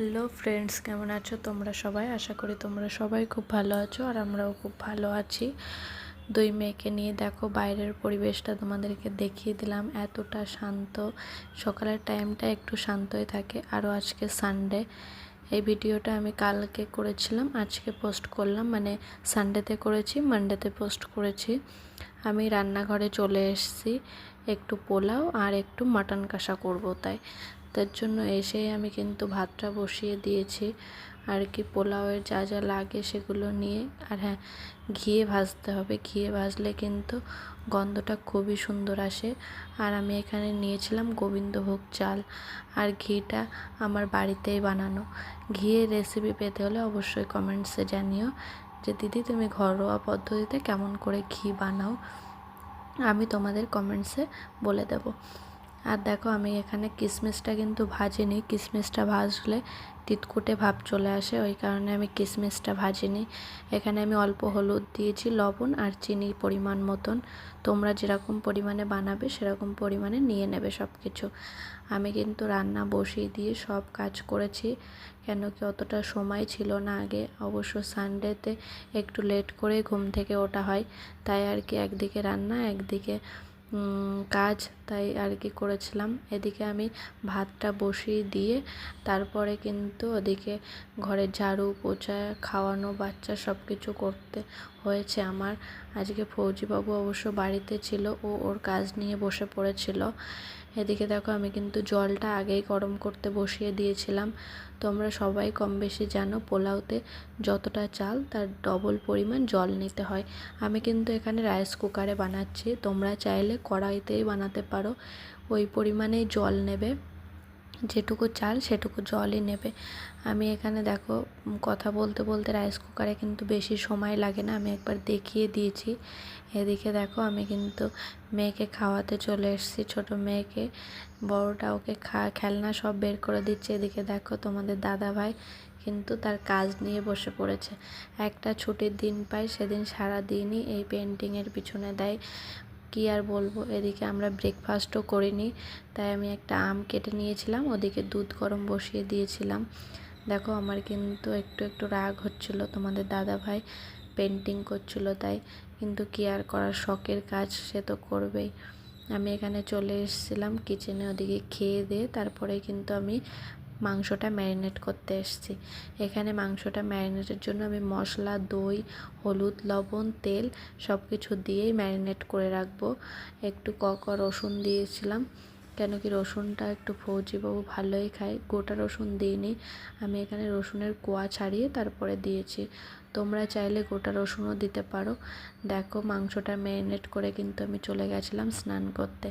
Hello friends, কেমন আছো তোমরা সবাই? আশা করি তোমরা সবাই খুব ভালো আছো আর আমরাও খুব ভালো আছি। দুই মেয়েকে নিয়ে দেখো বাইরের পরিবেশটা তোমাদেরকে দেখিয়ে দিলাম। এতটা শান্ত। সকালের টাইমটা একটু শান্তই থাকে। আরও আজকে সানডে এই ভিডিওটা আমি কালকে করেছিলাম, আজকে পোস্ট করলাম। মানে সানডেতে করেছি মানডেতে পোস্ট করেছি। আমি রান্নাঘরে চলে এসেছি, একটু পোলাও আর একটু মাটন কষা করব তাই। তার জন্য এসেই আমি কিন্তু ভাতটা বসিয়ে দিয়েছি। আর কি পোলাওয়ের যা যা লাগে সেগুলো নিয়ে, আর হ্যাঁ ঘিয়ে ভাজতে হবে। ঘিয়ে ভাজলে কিন্তু গন্ধটা খুবই সুন্দর আসে। আর আমি এখানে নিয়েছিলাম গোবিন্দভোগ চাল। আর ঘিটা আমার বাড়িতেই বানানো। ঘিয়ের রেসিপি পেতে হলে অবশ্যই কমেন্টসে জানিও যে, দিদি, তুমি ঘরোয়া পদ্ধতিতে কেমন করে ঘি বানাও? আমি তোমাদের কমেন্টসে বলে দেবো। আর দেখো আমি এখানে কিশমিশটা কিন্তু ভাজিনি। কিশমিশটা ভাজলে তিতকুটে ভাব চলে আসে, ওই কারণে আমি কিশমিশটা ভাজিনি। এখানে আমি অল্প হলুদ দিয়েছি, লবণ আর চিনি পরিমাণ মতন। তোমরা যেরকম পরিমাণে বানাবে সেরকম পরিমাণে নিয়ে নেবে সব কিছু আমি কিন্তু রান্না বসিয়ে দিয়ে সব কাজ করেছি, কেন কি অতটা সময় ছিল না আগে। অবশ্য সানডেতে একটু লেট করে ঘুম থেকে ওঠা হয়, তাই আর কি একদিকে রান্না, একদিকে কাজ, তাই আর কি করেছিলাম। এদিকে আমি ভাতটা বসিয়ে দিয়ে তারপরে কিন্তু ওদিকে ঘরে ঝাড়ু পোছা খাওয়ানো, বাচ্চা সব কিছু করতে হয়েছে আমার। আজকে ফৌজিবাবু অবশ্য বাড়িতে ছিল ও ওর কাজ নিয়ে বসে পড়েছিল। এদিকে দেখো আমি কিন্তু জলটা আগেই গরম করতে বসিয়ে দিয়েছিলাম। তোমরা সবাই কম বেশি জানো পোলাওতে যতটা চাল তার ডবল পরিমাণ জল নিতে হয়। আমি কিন্তু এখানে রাইস কুকারে বানাচ্ছি। তোমরা চাইলে কড়াইতেই বানাতে পারো। ওই পরিমাণেই জল নেবে। যেটুকু চাল, সেটুকু জলই নেবে। আমি এখানে দেখো কথা বলতে বলতে রাইস কুকারে কিন্তু বেশি সময় লাগে না। আমি একবার দেখিয়ে দিয়েছি। এদিকে দেখো, আমি কিন্তু মেয়েকে খাওয়াতে চলে এসেছি। ছোট মেয়েকে, বড়টা ওকে খা, খেলনা সব বের করে দিচ্ছে। এদিকে দেখো, তোমাদের দাদা ভাই কিন্তু তার কাজ নিয়ে বসে পড়েছে। একটা ছুটির দিন পাই সেদিন সারা দিনই এই পেন্টিংয়ের পিছনে দেয়। কি আর বলব? এদিকে আমরা ব্রেকফাস্টও করিনি, তাই আমি একটা আম কেটে নিয়েছিলাম, ওদিকে দুধ গরম বসিয়ে দিয়েছিলাম। দেখো আমার কিন্তু একটু একটু রাগ হচ্ছিল, তোমাদের দাদা ভাই পেন্টিং করছিল, তাই কিন্তু কি আর করার, শখের কাজ সে তো করবেই। আমি এখানে চলে এসেছিলাম কিচেনে ওদিকে খেয়ে দিয়ে, তারপরে কিন্তু আমি মাংসটা ম্যারিনেট করতে এসেছি। এখানে মাংসটা ম্যারিনেটের জন্য আমি মশলা, দই, হলুদ, লবণ, তেল সব কিছু দিয়েই ম্যারিনেট করে রাখব। একটু কক রসুন দিয়েছিলাম। কেন কি রসুনটা একটু ফৌজিবাবু ভালোই খায়। গোটা রসুন দিইনি। আমি এখানে রসুনের কোয়া ছাড়িয়ে তারপরে দিয়েছি। তোমরা চাইলে গোটা রসুনও দিতে পারো। দেখো মাংসটা ম্যারিনেট করে কিন্তু আমি চলে গেছিলাম স্নান করতে।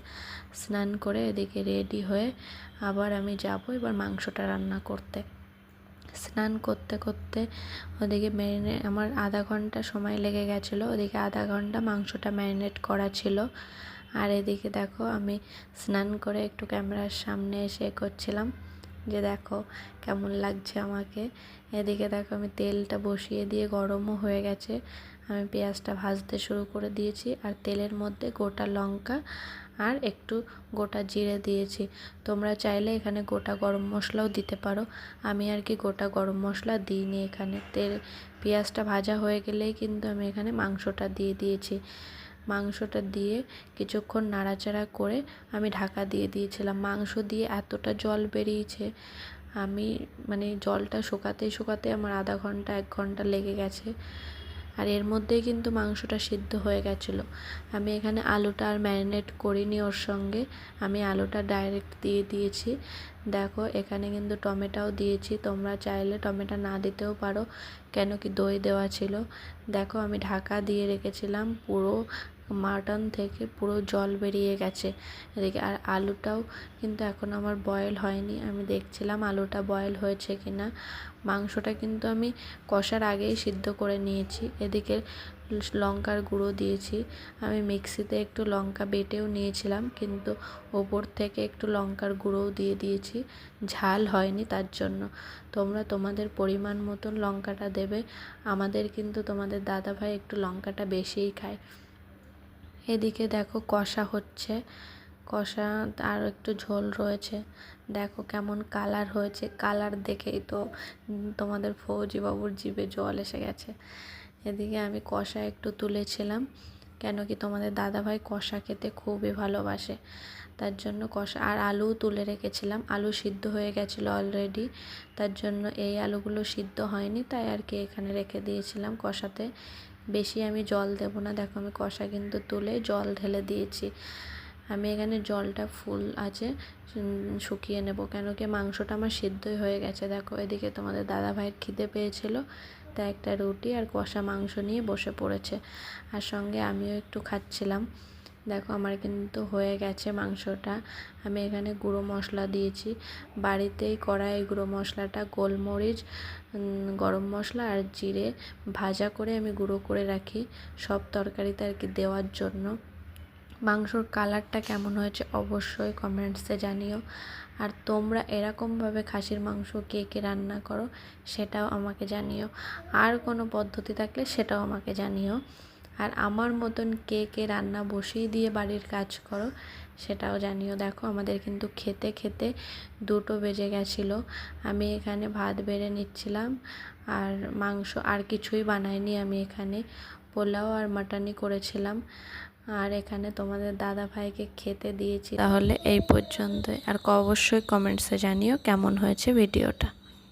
স্নান করে এদিকে রেডি হয়ে আবার আমি যাব এবার মাংসটা রান্না করতে। স্নান করতে করতে ওদিকে ম্যারিনে আমার আধা ঘণ্টা সময় লেগে গেছিল। ওদিকে আধা ঘণ্টা মাংসটা ম্যারিনেট করা ছিল। আর এদিকে দেখো আমি স্নান করে একটু ক্যামেরার সামনে এসে করছিলাম যে দেখো কেমন লাগছে আমাকে। এদিকে দেখো আমি তেলটা বসিয়ে দিয়ে গরমও হয়ে গেছে। আমি পেঁয়াজটা ভাজতে শুরু করে দিয়েছি আর তেলের মধ্যে গোটা লঙ্কা আর একটু গোটা জিরে দিয়েছি। তোমরা চাইলে এখানে গোটা গরম মশলাও দিতে পারো। আমি আর কি গোটা গরম মশলা দিইনি এখানে। তেল, পেঁয়াজটা ভাজা হয়ে গেলেই কিন্তু আমি এখানে মাংসটা দিয়ে দিয়েছি। মাংসটা দিয়ে কিছুক্ষণ নাড়াচাড়া করে আমি ঢাকা দিয়ে দিয়েছিলাম। মাংস দিয়ে এতটা জল বেরিয়েছে, আমি মানে জলটা শুকাতে শুকাতে আমার আধা ঘণ্টা, এক ঘণ্টা লেগে গেছে আর এর মধ্যেই কিন্তু মাংসটা সিদ্ধ হয়ে গেছিল। আমি এখানে আলুটা আর ম্যারিনেট করিনি ওর সঙ্গে, আমি আলুটা ডাইরেক্ট দিয়ে দিয়েছি। দেখো, এখানে কিন্তু টমেটোও দিয়েছি, তোমরা চাইলে টমেটো না দিতেও পারো, কেন কি দই দেওয়া ছিল। দেখো, আমি ঢাকা দিয়ে রেখেছিলাম পুরো মাটন থেকে পুরো জল বেরিয়ে গেছে এদিকে। আর আলুটাও কিন্তু এখন আমার বয়েল হয়নি। আমি দেখছিলাম আলুটা বয়েল হয়েছে কি না মাংসটা কিন্তু আমি কষার আগেই সিদ্ধ করে নিয়েছি। এদিকে লঙ্কার গুঁড়ো দিয়েছি। আমি মিক্সিতে একটু লঙ্কা বেটেও নিয়েছিলাম, কিন্তু ওপর থেকে একটু লঙ্কার গুঁড়োও দিয়ে দিয়েছি। ঝাল হয়নি তার জন্য। তোমরা তোমাদের পরিমাণ মতন লঙ্কাটা দেবে। আমাদের কিন্তু তোমাদের দাদাভাই একটু লঙ্কাটা বেশিই খায়। এদিকে দেখো কষা হচ্ছে। কষা আর একটু ঝোল রয়েছে। দেখো কেমন কালার হয়েছে। কালার দেখেই তো তোমাদের ফৌজি বাবুর জিভে জল এসে গেছে। এদিকে আমি কষা একটু তুলেছিলাম, কেন কি তোমাদের দাদাভাই কষা খেতে খুবই ভালোবাসে। তার জন্য কষা, আর আলুও তুলে রেখেছিলাম। আলু সিদ্ধ হয়ে গেছিল অলরেডি তার জন্য এই আলুগুলো সিদ্ধ হয়নি, তাই আর কি এখানে রেখে দিয়েছিলাম কষাতে। বেশি আমি জল দেব না। দেখো আমি কষা কিন্তু তুলে জল ঢেলে দিয়েছি। আমি এখানে জলটা ফুল আছে শুকিয়ে নেব। কেন কি মাংসটা আমার সিদ্ধই হয়ে গেছে। দেখো এদিকে তোমাদের দাদা ভাইয়ের খিদে পেয়েছিল তাই একটা রুটি আর কষা মাংস নিয়ে বসে পড়েছে। আর সঙ্গে আমিও একটু খাচ্ছিলাম। দেখো আমার কিন্তু হয়ে গেছে মাংসটা। আমি এখানে গুঁড়ো মশলা দিয়েছি। বাড়িতেই করা এই গুঁড়ো মশলাটা গোলমরিচ গরম মশলা আর জিরে ভাজা করে আমি গুঁড়ো করে রাখি সব তরকারিতে আর কি দেওয়ার জন্য। মাংসর কালারটা কেমন হয়েছে অবশ্যই কমেন্টসে জানিও। আর তোমরা এরকমভাবে খাসির মাংস কে কে রান্না করো সেটাও আমাকে জানিও। আর কোনো পদ্ধতি থাকলে সেটাও আমাকে জানিও। আর আমার মতন কে কে রান্না বসিয়ে দিয়ে বাড়ির কাজ করো, সেটাও জানিও। দেখো, আমাদের কিন্তু খেতে খেতে দুটো বেজে গেছিল। আমি এখানে ভাত বেড়ে নিচ্ছিলাম আর মাংস আর কিছুই বানাইনি আমি এখানে। পোলাও আর মাটনই করেছিলাম। আর এখানে তোমাদের দাদা ভাইকে খেতে দিয়েছি। তাহলে এই পর্যন্তই। আর অবশ্যই কমেন্টসে জানিও কেমন হয়েছে ভিডিওটা।